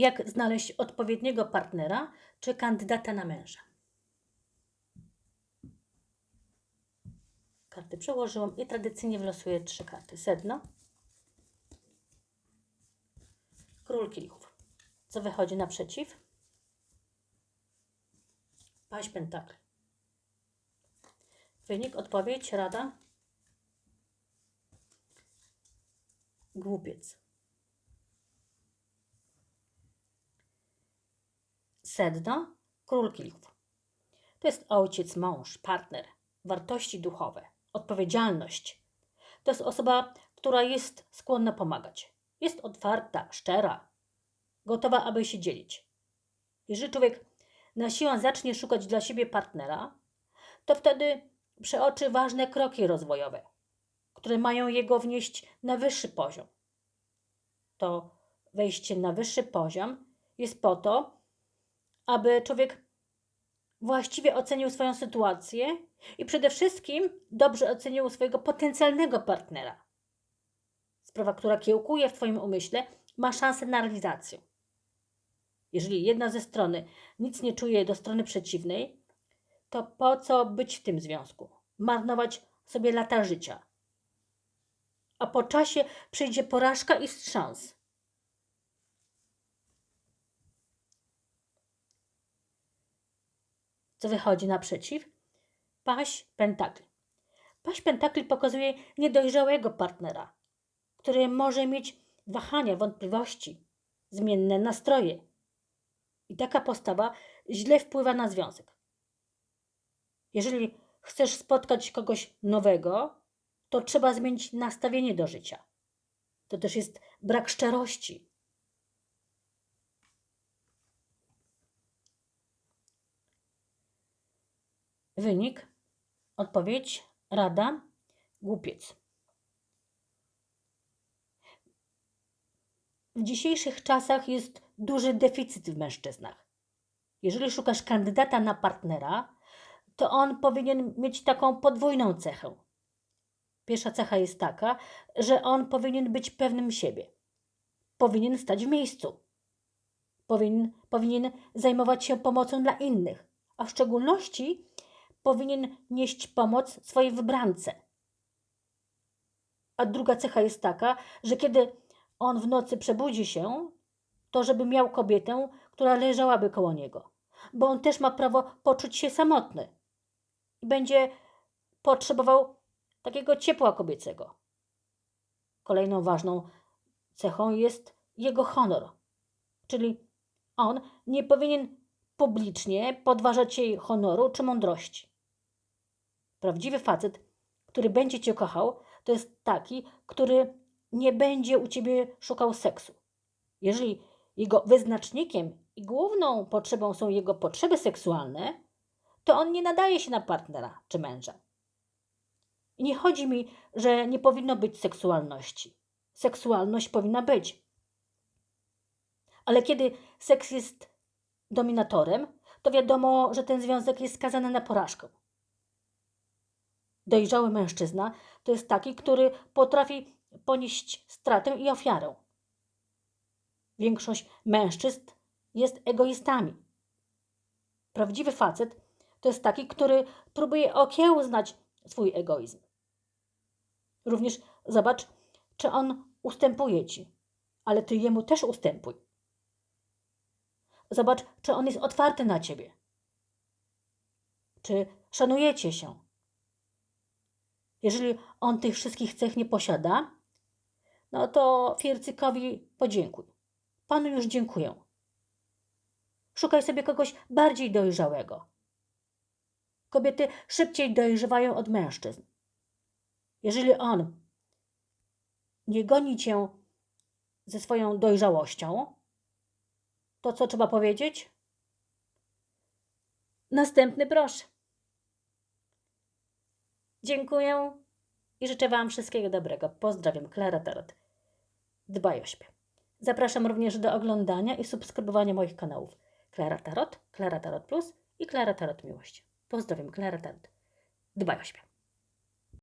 Jak znaleźć odpowiedniego partnera czy kandydata na męża? Karty przełożyłam i tradycyjnie wylosuję trzy karty. Sedno, król kielichów. Co wychodzi naprzeciw? Paź pentakli. Wynik, odpowiedź, rada. Głupiec. Sedno, król kielichów. To jest ojciec, mąż, partner, wartości duchowe, odpowiedzialność. To jest osoba, która jest skłonna pomagać. Jest otwarta, szczera, gotowa, aby się dzielić. Jeżeli człowiek na siłę zacznie szukać dla siebie partnera, to wtedy przeoczy ważne kroki rozwojowe, które mają jego wnieść na wyższy poziom. To wejście na wyższy poziom jest po to, aby człowiek właściwie ocenił swoją sytuację i przede wszystkim dobrze ocenił swojego potencjalnego partnera. Sprawa, która kiełkuje w Twoim umyśle, ma szansę na realizację. Jeżeli jedna ze strony nic nie czuje do strony przeciwnej, to po co być w tym związku? Marnować sobie lata życia. A po czasie przyjdzie porażka i wstrząs. Co wychodzi naprzeciw? Paź pentakli. Paź pentakli pokazuje niedojrzałego partnera, który może mieć wahania, wątpliwości, zmienne nastroje. I taka postawa źle wpływa na związek. Jeżeli chcesz spotkać kogoś nowego, to trzeba zmienić nastawienie do życia. To też jest brak szczerości. Wynik, odpowiedź, rada, głupiec. W dzisiejszych czasach jest duży deficyt w mężczyznach. Jeżeli szukasz kandydata na partnera, to on powinien mieć taką podwójną cechę. Pierwsza cecha jest taka, że on powinien być pewnym siebie. Powinien stać w miejscu. Powinien, powinien zajmować się pomocą dla innych, a w szczególności powinien nieść pomoc swojej wybrance. A druga cecha jest taka, że kiedy on w nocy przebudzi się, to żeby miał kobietę, która leżałaby koło niego, bo on też ma prawo poczuć się samotny i będzie potrzebował takiego ciepła kobiecego. Kolejną ważną cechą jest jego honor, czyli on nie powinien publicznie podważać jej honoru czy mądrości. Prawdziwy facet, który będzie cię kochał, to jest taki, który nie będzie u ciebie szukał seksu. Jeżeli jego wyznacznikiem i główną potrzebą są jego potrzeby seksualne, to on nie nadaje się na partnera czy męża. I nie chodzi mi, że nie powinno być seksualności. Seksualność powinna być. Ale kiedy seks jest dominatorem, to wiadomo, że ten związek jest skazany na porażkę. Dojrzały mężczyzna to jest taki, który potrafi ponieść stratę i ofiarę. Większość mężczyzn jest egoistami. Prawdziwy facet to jest taki, który próbuje okiełznać swój egoizm. Również zobacz, czy on ustępuje ci, ale ty jemu też ustępuj. Zobacz, czy on jest otwarty na ciebie. Czy szanujecie się? Jeżeli on tych wszystkich cech nie posiada, no to Fiercykowi podziękuj. Panu już dziękuję. Szukaj sobie kogoś bardziej dojrzałego. Kobiety szybciej dojrzewają od mężczyzn. Jeżeli on nie goni cię ze swoją dojrzałością, to co trzeba powiedzieć? Następny proszę. Dziękuję i życzę Wam wszystkiego dobrego. Pozdrawiam, Klara Tarot. Dbaj o siebie. Zapraszam również do oglądania i subskrybowania moich kanałów Klara Tarot, Klara Tarot Plus i Klara Tarot Miłość. Pozdrawiam, Klara Tarot. Dbaj o siebie.